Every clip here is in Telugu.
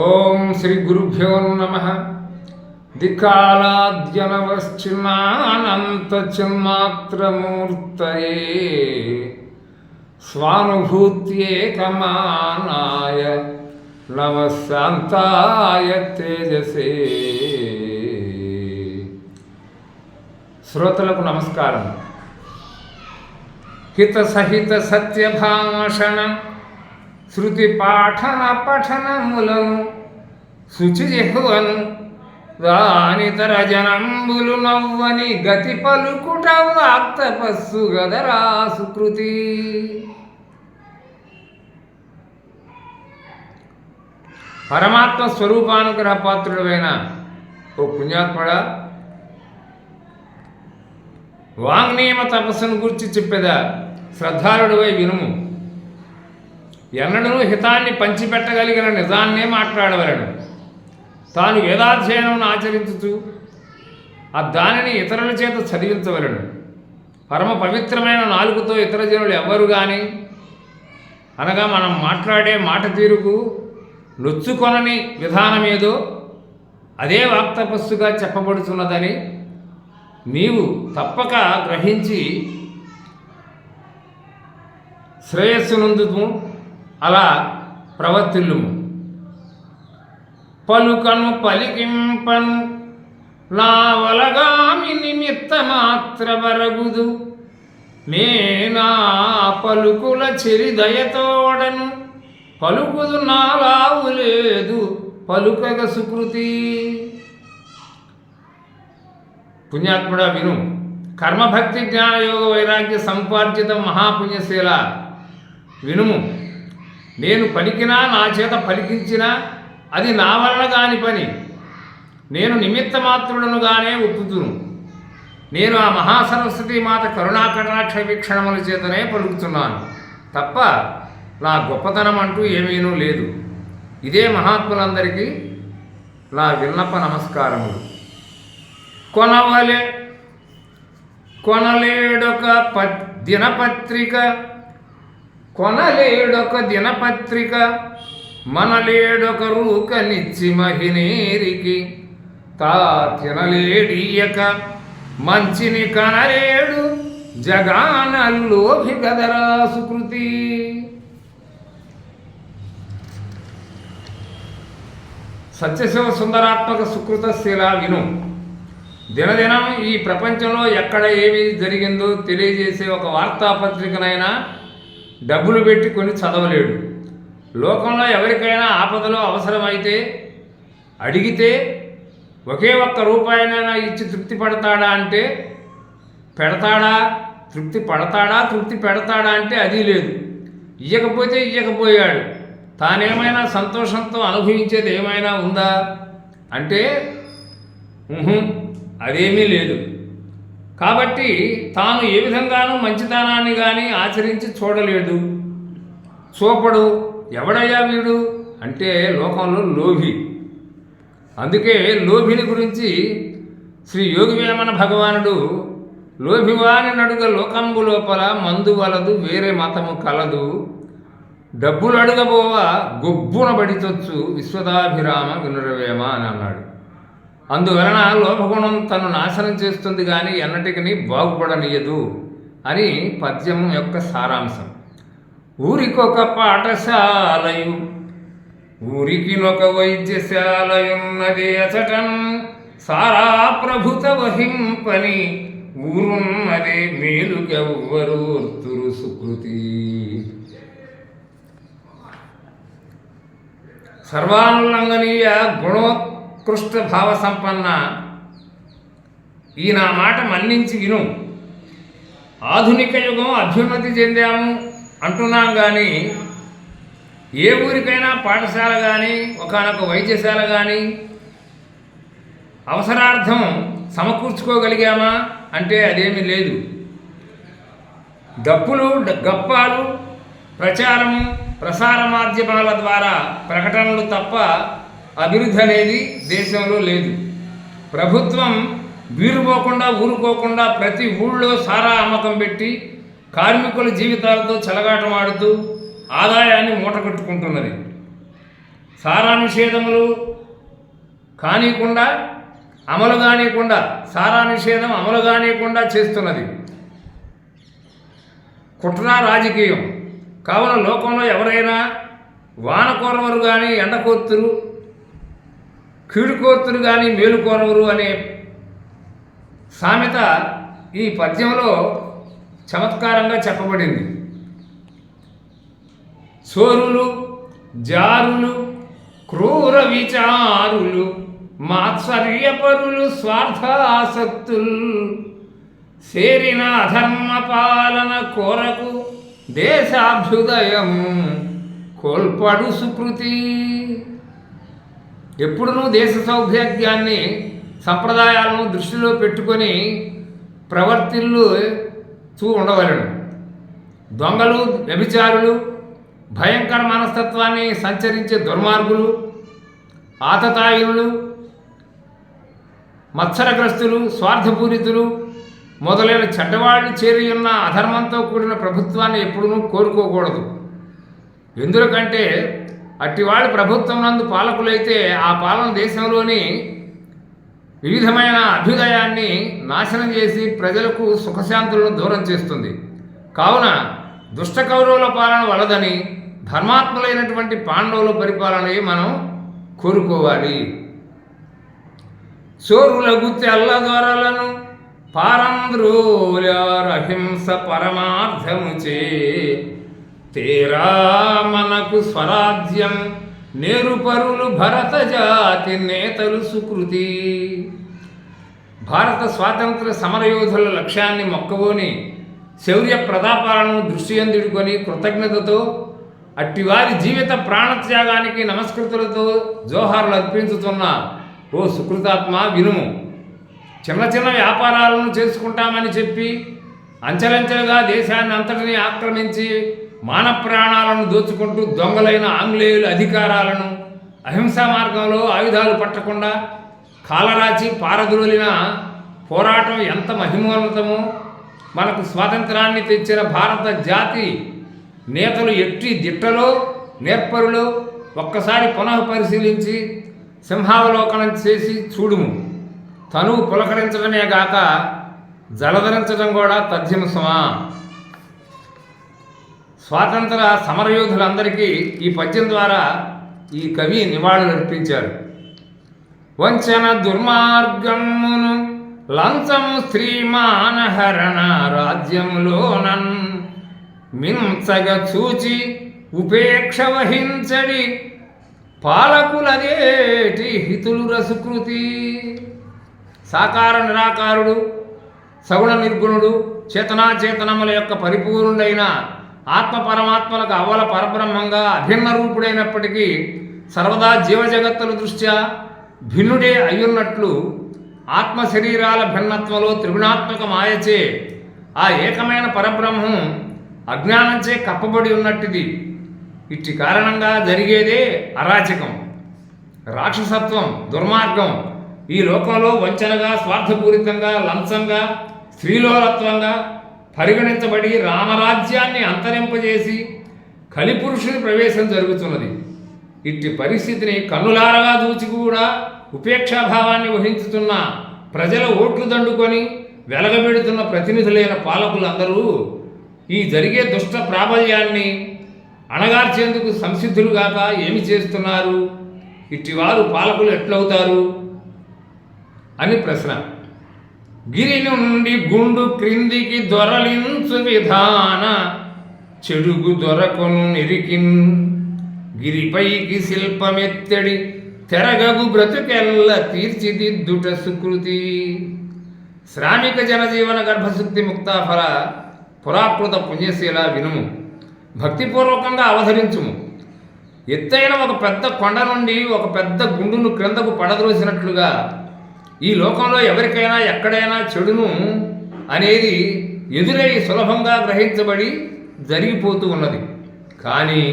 ఓం శ్రీ గురుభ్యో నమ దిక్కాలాద్యనవశ్చిన్నానంత చిన్మాత్రమూర్తయే స్వానుభూత్యేకమానాయ నమశాంతాయ తేజసే శ్రోతలకు నమస్కారం హిత సహిత సత్యభాషణ శృతి పాఠన పఠనములను శుచి జహువను దానితర జనంబులు నవ్వని గతి పలుకుట వాక్తపస్సు గదరా సుకృతి. పరమాత్మ స్వరూపానుగ్రహ పాత్రుడమైన ఓ పుణ్యాత్ముడా వాంగ్నియమ తపస్సును గురించి చెప్పేదా శ్రద్ధాళుడివై వినుము. ఎన్నడూ హితాన్ని పంచిపెట్టగలిగిన నిజాన్నే మాట్లాడవలను. తాను వేదాధ్యయనం ఆచరించుతూ ఆ దానిని ఇతరుల చేత చదివించవలను. పరమ పవిత్రమైన నాలుగుతో ఇతర జనులు ఎవ్వరు కానీ అనగా మనం మాట్లాడే మాట తీరుకు నొచ్చుకొనని విధానమేదో అదే వాక్తపస్సుగా చెప్పబడుతున్నదని నీవు తప్పక గ్రహించి శ్రేయస్సునందుము అలా ప్రవర్తిల్లుము. పలుకను పలికింపను నా వలగామి నిమిత్త మాత్ర వరగుదు నేనా పలుకుల చెరిదయతోడను పలుకుదు నాలావు లేదు పలుకగ సుకృతి. పుణ్యాత్ముడ విను కర్మభక్తి జ్ఞానయోగ వైరాగ్య సంపార్జిత మహాపుణ్యశీల వినుము. నేను పలికినా నా చేత పలికించినా అది నా వలన కాని పని. నేను నిమిత్త మాత్రుడనుగానే ఒప్పుతును నేను ఆ మహాసరస్వతి మాత కరుణాకటాక్ష వీక్షణముల చేతనే పలుకుతున్నాను. తప్ప నా గొప్పతనం అంటూ ఏమీనూ లేదు. ఇదే మహాత్ములందరికీ నా విన్నప నమస్కారములు. కొనవలే కొనలేడొక ప దినపత్రిక కొనలేడొక దినపత్రిక మనలేడొక రూక నిచ్చి మహినేరికి. తా తినలేడియక మంచిని కనలేడు జగానల్లోభి గదరా సుకృతి సత్యశివ సుందరాత్మక సుకృత శీల విను. దినదినం ఈ ప్రపంచంలో ఎక్కడ ఏమి జరిగిందో తెలియజేసే ఒక వార్తాపత్రికనైనా డబ్బులు పెట్టి కొని చదవలేడు. లోకంలో ఎవరికైనా ఆపదలో అవసరమైతే అడిగితే ఒకే ఒక్క రూపాయినైనా ఇచ్చి తృప్తి పడతాడా అంటే పెడతాడా? తృప్తి పడతాడా? తృప్తి పెడతాడా అంటే అది లేదు. ఇయ్యకపోతే ఇయ్యకపోయాడు. తానేమైనా సంతోషంతో అనుభవించేది ఏమైనా ఉందా? అంటే అదేమీ లేదు. కాబట్టి తాను ఏ విధంగానూ మంచితనాన్ని కానీ ఆచరించి చూడలేడు చూపడు. ఎవడయ్యా వీడు? అంటే లోకంలో లోభి. అందుకే లోభిని గురించి శ్రీ యోగి వేమన భగవానుడు లోభివాని నడుగ లోకంబు లోపల మందు వలదు వేరే మతము కలదు. డబ్బులు అడుగబోవ గొబ్బున బడిచొచ్చు విశ్వదాభిరామ వినురవేమ అని అన్నాడు. అందువలన లోభగుణం తను నాశనం చేస్తుంది కానీ ఎన్నటికని బాగుపడనీయదు అని పద్యం యొక్క సారాంశం. ఊరికొక పాఠశాలయు ఊరికినొక వైద్యశాలయున్నది అచటన్ సారా ప్రభుత వహింపని ఊరున్నది మేలుకెవ్వరు తురు సుకృతి. సర్వానుల్లంఘనీయ కృష్ణ భావ సంపన్న ఈ నా మాట మన్నించి విను. ఆధునిక యుగం అభ్యున్నతి చెందాము అంటున్నాం కానీ ఏ ఊరికైనా పాఠశాల కానీ ఒకనొక వైద్యశాల కానీ అవసరార్థం సమకూర్చుకోగలిగామా అంటే అదేమీ లేదు. డప్పులు గప్పాలు ప్రచారము ప్రసార మాధ్యమాల ద్వారా ప్రకటనలు తప్ప అభివృద్ధి అనేది దేశంలో లేదు. ప్రభుత్వం వీరుపోకుండా ఊరుకోకుండా ప్రతి ఊళ్ళో సారా అమ్మకం పెట్టి కార్మికుల జీవితాలతో చెలగాటమాడుతూ ఆదాయాన్ని మూటగట్టుకుంటున్నది సారా నిషేధములు కానీకుండా అమలు కానీకుండా సారా నిషేధం అమలు కానీయకుండా చేస్తున్నది. కుట్ర రాజకీయం. కావున లోకంలో ఎవరైనా వానకోరవరు కానీ ఎండకోర్తురు కీడుకోతురు కానీ మేలుకోరవరు అనే సామెత ఈ పద్యంలో చమత్కారంగా చెప్పబడింది. చోరులు జారులు క్రూర విచారులు మాత్సర్యపరులు స్వార్థాసక్తులు సేరిన అధర్మ పాలన కోరకు దేశాభ్యుదయం కోల్పడు సుకృతి. ఎప్పుడునూ దేశ సౌభాగ్యాన్ని సంప్రదాయాలను దృష్టిలో పెట్టుకొని ప్రవర్తిల్లు చూ ఉండవలను. దొంగలు వ్యభిచారులు భయంకర మనస్తత్వాన్ని సంచరించే దుర్మార్గులు ఆతతాయులు మత్సరగ్రస్తులు స్వార్థపూరితులు మొదలైన చెడ్డవాళ్ళు చేరి ఉన్న అధర్మంతో కూడిన ప్రభుత్వాన్ని ఎప్పుడూ కోరుకోకూడదు. ఎందుకంటే అట్టివాళ్ళు ప్రభుత్వం నందు పాలకులైతే ఆ పాలన దేశంలోని వివిధమైన అభ్యుదయాన్ని నాశనం చేసి ప్రజలకు సుఖశాంతులను దూరం చేస్తుంది. కావున దుష్ట కౌరవుల పాలన వలదని ధర్మాత్మలైనటువంటి పాండవుల పరిపాలనే మనం కోరుకోవాలి. చోరులకు తెల్లదొరలను పారంద్రోలహింస పరమార్థముచే తేరా మనకు స్వరాజ్యం నేరుపరులు భరత జాతి నేతలు సుకృతి. భారత స్వాతంత్ర సమరయోధుల లక్ష్యాన్ని మొక్కవోని శౌర్య ప్రతాపాలను దృష్టి అందుకొని కృతజ్ఞతతో అట్టివారి జీవిత ప్రాణత్యాగానికి నమస్కృతులతో జోహార్లు అర్పించుతున్న ఓ సుకృతాత్మ వినుము. చిన్న చిన్న వ్యాపారాలను చేసుకుంటామని చెప్పి అంచెలంచెలుగా దేశాన్ని అంతటిని ఆక్రమించి మాన ప్రాణాలను దోచుకుంటూ దొంగలైన ఆంగ్లేయుల అధికారాలను అహింసా మార్గంలో ఆయుధాలు పట్టకుండా కాలరాచి పారద్రోలిన పోరాటం ఎంత మహిమోన్నతమో మనకు స్వాతంత్రాన్ని తెచ్చిన భారత జాతి నేతలు ఎట్టి దిట్టలో నేర్పరులో ఒక్కసారి పునః పరిశీలించి సింహావలోకనం చేసి చూడుము. తను పులకరించడమే గాక జలధరించడం కూడా తథ్యమసమా స్వాతంత్ర సమరయోధులందరికీ ఈ పద్యం ద్వారా ఈ కవి నివాళులు అర్పించారు. వంచన దుర్మార్గమును లంచము శ్రీమానహరణ రాజ్యములోనన్ మింసగ మించగ చూచి ఉపేక్ష వహించడి పాలకులదేటి హితులు రసుకృతి? సాకార నిరాకారుడు సగుణ నిర్గుణుడు చేతనాచేతనముల యొక్క పరిపూర్ణుడైన ఆత్మ పరమాత్మలకు అవల పరబ్రహ్మంగా అభిన్న రూపుడైనప్పటికీ సర్వదా జీవజగత్తుల దృష్ట్యా భిన్నుడే అయ్యున్నట్లు ఆత్మ శరీరాల భిన్నత్వంలో త్రిగుణాత్మక మాయచే ఆ ఏకమైన పరబ్రహ్మం అజ్ఞానంచే కప్పబడి ఉన్నట్టుది. ఇట్టి కారణంగా జరిగేదే అరాచకం రాక్షసత్వం దుర్మార్గం. ఈ లోకంలో వంచనగా స్వార్థపూరితంగా లంచంగా స్త్రీలోలత్వంగా పరిగణించబడి రామరాజ్యాన్ని అంతరింపజేసి కలిపురుషుని ప్రవేశం జరుగుతున్నది. ఇట్టి పరిస్థితిని కన్నులారగా దూచి కూడా ఉపేక్షాభావాన్ని వహించుతున్న ప్రజల ఓట్లు దండుకొని వెలగబెడుతున్న ప్రతినిధులైన పాలకులందరూ ఈ జరిగే దుష్ట ప్రాబల్యాన్ని అణగార్చేందుకు సంసిద్ధులుగాక ఏమి చేస్తున్నారు? ఇట్టివారు పాలకులు ఎట్లవుతారు? అని ప్రశ్న. గిరి నుండి గుండు క్రిందికి దొరలించు విధాన చెడుగు దొరకొను నిరికిన్. గిరిపైకి శిల్పమెత్తడి తెరగగు బ్రతుకెల్ల తీర్చిదిద్దుట సుకృతి. శ్రామిక జనజీవన గర్భశక్తి ముక్తాఫల పురాకృత పుణ్యశీల వినుము. భక్తిపూర్వకంగా అవధరించుము. ఎత్తైన ఒక పెద్ద కొండ నుండి ఒక పెద్ద గుండును క్రిందకు పడద్రోసినట్లుగా ఈ లోకంలో ఎవరికైనా ఎక్కడైనా చెడును అనేది ఎదురై సులభంగా గ్రహించబడి జరిగిపోతూ ఉన్నది. కానీ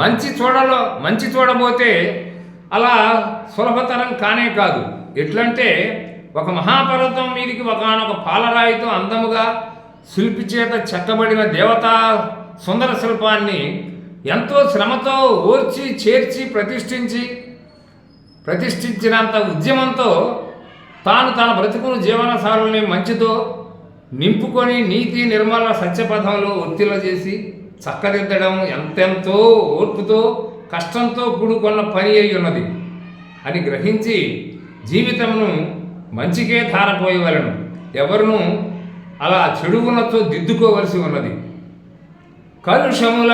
మంచి చూడలో మంచి చూడబోతే అలా సులభతరం కానే కాదు. ఎట్లంటే ఒక మహాపర్వతం మీదికి ఒకనొక పాలరాయితో అందముగా శిల్పి చేత చెక్కబడిన దేవతా సుందర శిల్పాన్ని ఎంతో శ్రమతో ఓర్చి చేర్చి ప్రతిష్ఠించి ప్రతిష్ఠించినంత ఉద్యమంతో తాను తన బ్రతుకును జీవనసారుల్ని మంచితో నింపుకొని నీతి నిర్మల సత్యపథంలో ఒత్తిళ్ళ చేసి చక్కదిద్దడం ఎంతెంతో ఓర్పుతో కష్టంతో కూడుకున్న పని అయి ఉన్నది. అని గ్రహించి జీవితమును మంచికే ధారపోయేవలను ఎవరును అలా చెడుగునతో దిద్దుకోవలసి ఉన్నది. కలుషముల